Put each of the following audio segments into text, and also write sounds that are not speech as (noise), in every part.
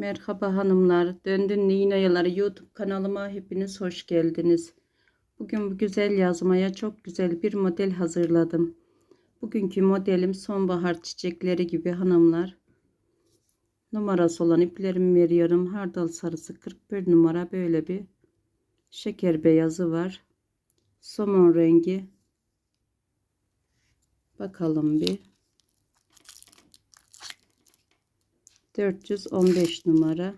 Merhaba hanımlar. Döndün Ninayaları YouTube kanalıma hepiniz hoş geldiniz. Bugün bu güzel yazmaya çok güzel bir model hazırladım. Bugünkü modelim sonbahar çiçekleri gibi hanımlar. Numarası olan iplerimi veriyorum. Hardal sarısı 41 numara böyle bir şeker beyazı var. Somon rengi. Bakalım bir. 415 numara.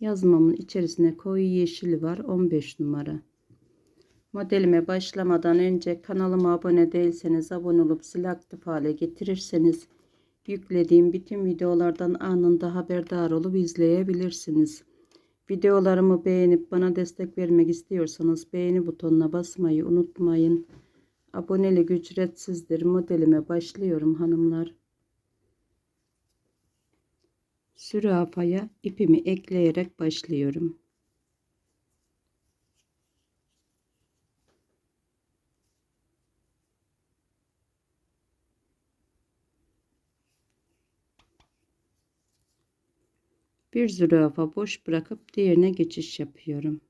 Yazmamın içerisine koyu yeşili var 15 numara. Modelime başlamadan önce kanalıma abone değilseniz abone olup zil aktif hale getirirseniz yüklediğim bütün videolardan anında haberdar olup izleyebilirsiniz. Videolarımı beğenip bana destek vermek istiyorsanız beğeni butonuna basmayı unutmayın. Abonelik ücretsizdir. Modelime başlıyorum hanımlar. Sürafaya ipimi ekleyerek başlıyorum. Bir zürafa boş bırakıp diğerine geçiş yapıyorum.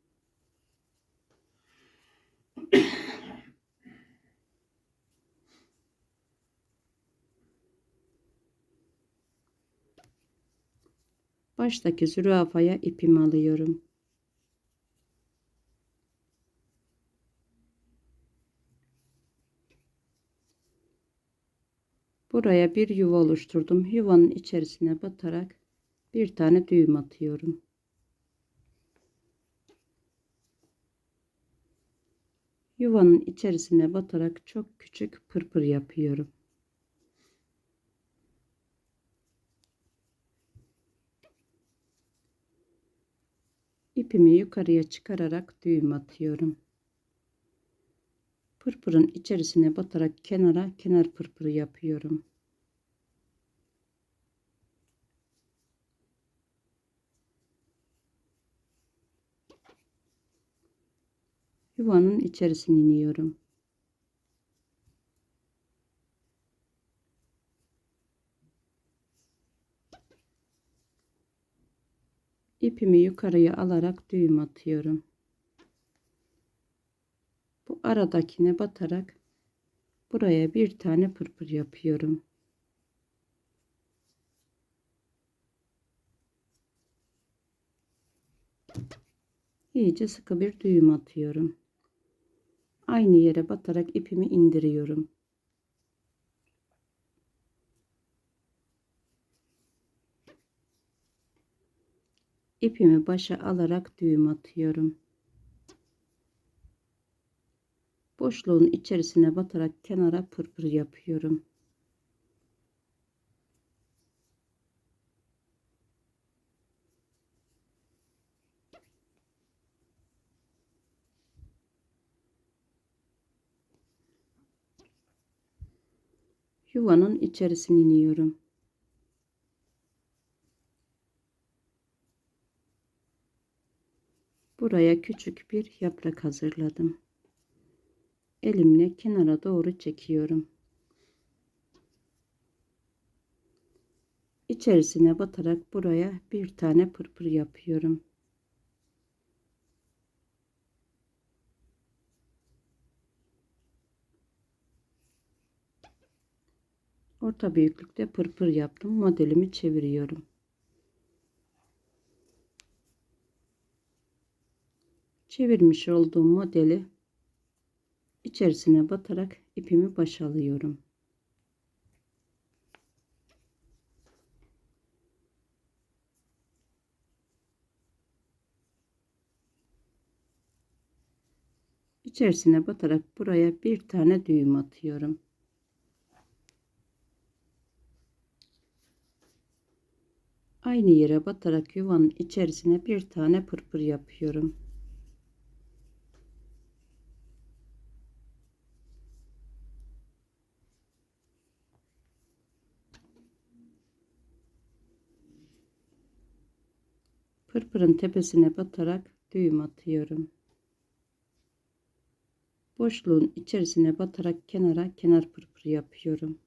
Baştaki zürafaya ipimi alıyorum. Buraya bir yuva oluşturdum. Yuvanın içerisine batarak bir tane düğüm atıyorum. Yuvanın içerisine batarak çok küçük pırpır yapıyorum. İpimi yukarıya çıkararak düğüm atıyorum. Pırpırın içerisine batarak kenara kenar pırpırı yapıyorum. Yuvanın içerisine iniyorum. İpimi yukarıya alarak düğüm atıyorum. Bu aradakine batarak buraya bir tane pırpır yapıyorum. İyice sıkı bir düğüm atıyorum. Aynı yere batarak ipimi indiriyorum. İpimi başa alarak düğüm atıyorum. Boşluğun içerisine batarak kenara pırpır yapıyorum. Yuvanın içerisine iniyorum. Buraya küçük bir yaprak hazırladım. Elimle kenara doğru çekiyorum. İçerisine batarak buraya bir tane pırpır yapıyorum. Orta büyüklükte pırpır yaptım. Modelimi çeviriyorum. Çevirmiş olduğum modeli içerisine batarak ipimi başalıyorum. İçerisine batarak buraya bir tane düğüm atıyorum. Aynı yere batarak yuvanın içerisine bir tane pırpır yapıyorum. pırpırın tepesine batarak düğüm atıyorum. Boşluğun içerisine batarak kenara kenar pırpır yapıyorum.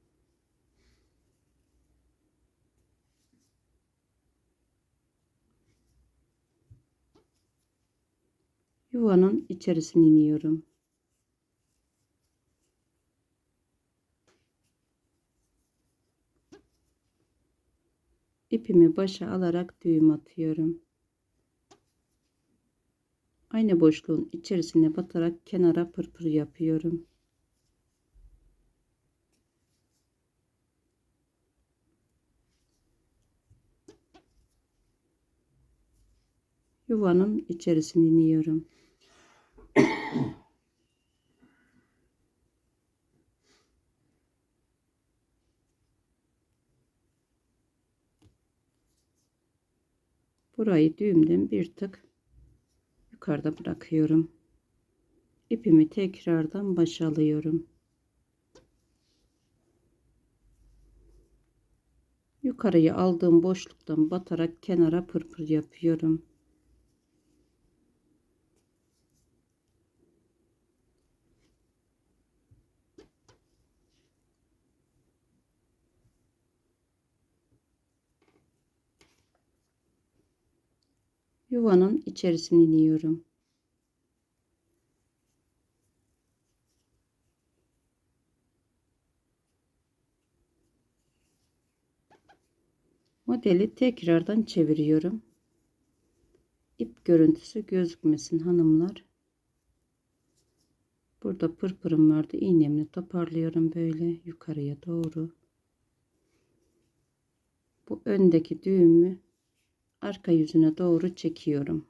Yuvanın içerisine iniyorum. ipimi başa alarak düğüm atıyorum. Aynı boşluğun içerisine batarak kenara pırpır yapıyorum. Yuvanın içerisine iniyorum. (coughs) Burayı düğümden bir tık yukarıda bırakıyorum. İpimi tekrardan başa alıyorum. Yukarıya aldığım boşluktan batarak kenara pırpır yapıyorum. Yuvanın içerisine iniyorum. Modeli tekrardan çeviriyorum. İp görüntüsü gözükmesin hanımlar. Burada pırpırım vardı. İğnemle toparlıyorum böyle yukarıya doğru. Bu öndeki düğümü arka yüzüne doğru çekiyorum.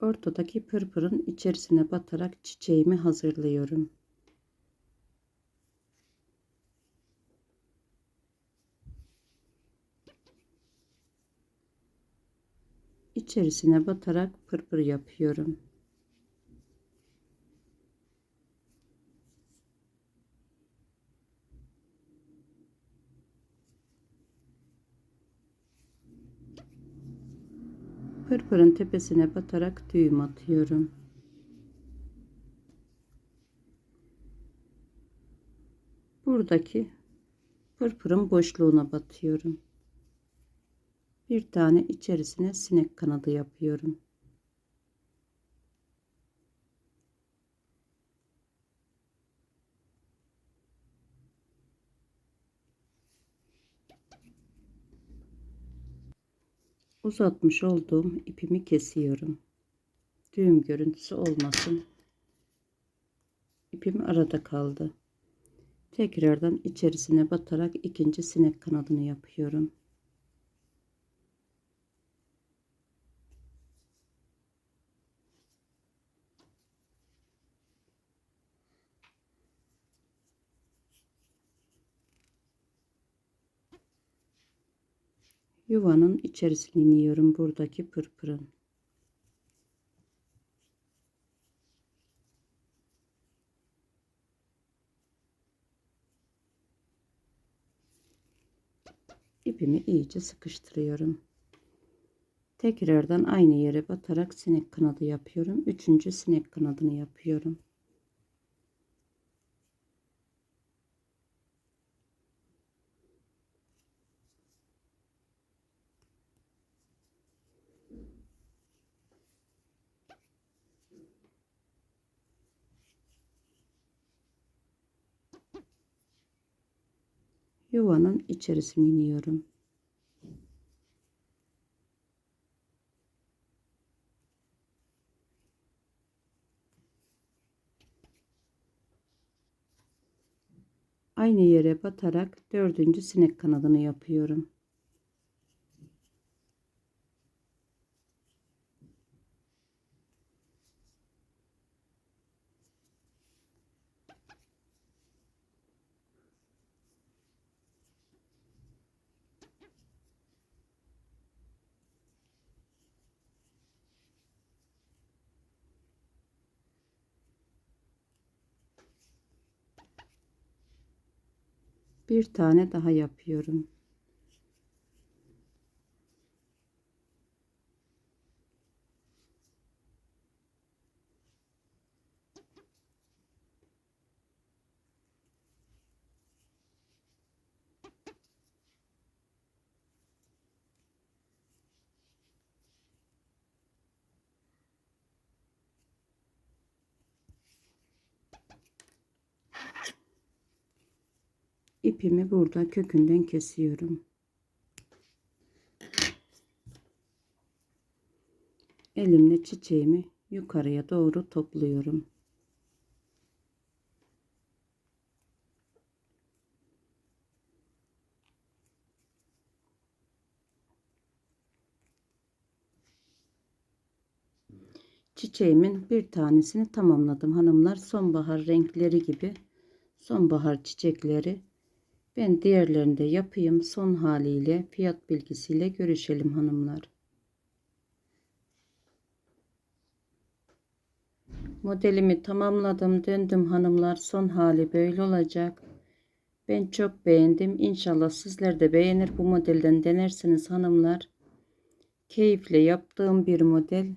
Ortadaki pırpırın içerisine batarak çiçeğimi hazırlıyorum. İçerisine batarak pırpır yapıyorum. Pırpırın tepesine batarak düğüm atıyorum. Buradaki pırpırın boşluğuna batıyorum bir tane içerisine sinek kanadı yapıyorum. Uzatmış olduğum ipimi kesiyorum. Düğüm görüntüsü olmasın. İpim arada kaldı. Tekrardan içerisine batarak ikinci sinek kanadını yapıyorum. Yuvanın içerisine iniyorum buradaki pırpırın. ipimi iyice sıkıştırıyorum. Tekrardan aynı yere batarak sinek kanadı yapıyorum. Üçüncü sinek kanadını yapıyorum. Yuvanın içerisine iniyorum. Aynı yere batarak dördüncü sinek kanadını yapıyorum. Bir tane daha yapıyorum. İpimi burada kökünden kesiyorum. Elimle çiçeğimi yukarıya doğru topluyorum. Çiçeğimin bir tanesini tamamladım hanımlar. Sonbahar renkleri gibi sonbahar çiçekleri. Ben diğerlerini de yapayım. Son haliyle fiyat bilgisiyle görüşelim hanımlar. Modelimi tamamladım. Döndüm hanımlar. Son hali böyle olacak. Ben çok beğendim. İnşallah sizler de beğenir bu modelden denersiniz hanımlar. Keyifle yaptığım bir model.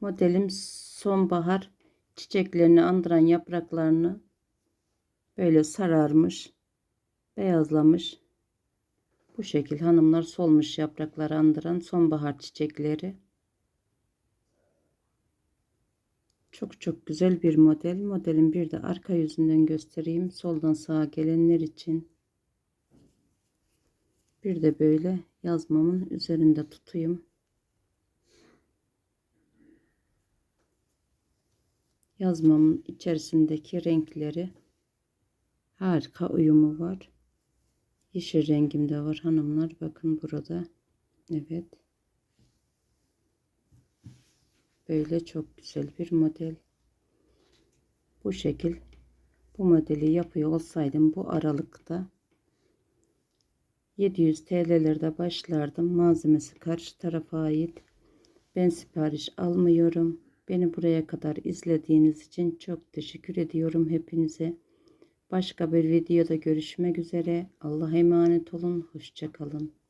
Modelim sonbahar çiçeklerini andıran yapraklarını böyle sararmış, beyazlamış. Bu şekil hanımlar solmuş yaprakları andıran sonbahar çiçekleri. Çok çok güzel bir model. Modelin bir de arka yüzünden göstereyim. Soldan sağa gelenler için. Bir de böyle yazmamın üzerinde tutayım. Yazmamın içerisindeki renkleri harika uyumu var. Yeşil rengimde var hanımlar. Bakın burada. Evet. Böyle çok güzel bir model. Bu şekil bu modeli yapıyor olsaydım bu aralıkta 700 TL'lerde başlardım. Malzemesi karşı tarafa ait. Ben sipariş almıyorum. Beni buraya kadar izlediğiniz için çok teşekkür ediyorum hepinize. Başka bir videoda görüşmek üzere. Allah'a emanet olun. Hoşçakalın.